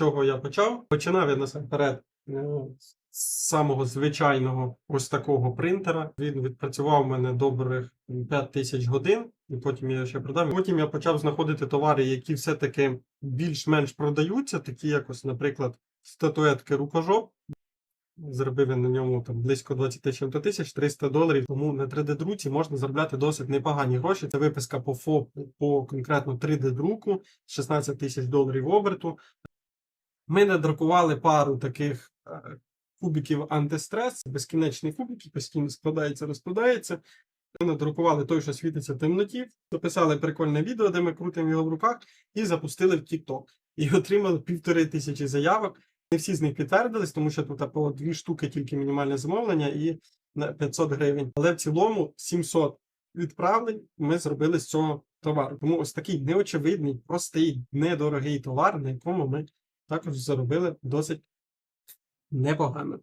чого я почав? Починав я насамперед е, з самого звичайного ось такого принтера. Він відпрацював у мене добрих 5 тисяч годин, і потім я ще продав. Потім я почав знаходити товари, які все-таки більш-менш продаються, такі як ось, наприклад, статуетки рукожоп. Зробив я на ньому там близько 20 тисяч 300 доларів. Тому на 3D-друці можна заробляти досить непогані гроші. Це виписка по ФОП по конкретно 3D-друку, 16 тисяч доларів оберту. Ми надрукували пару таких е, кубиків антистрес, безкінечні кубики, постійно складається, розкладається. Ми надрукували той, що світиться в темноті, записали прикольне відео, де ми крутимо його в руках, і запустили в TikTok. І отримали півтори тисячі заявок. Не всі з них підтвердились, тому що тут по дві штуки тільки мінімальне замовлення і на 500 гривень. Але в цілому 700 відправлень ми зробили з цього товару. Тому ось такий неочевидний, простий, недорогий товар, на якому ми також заробили досить непогано.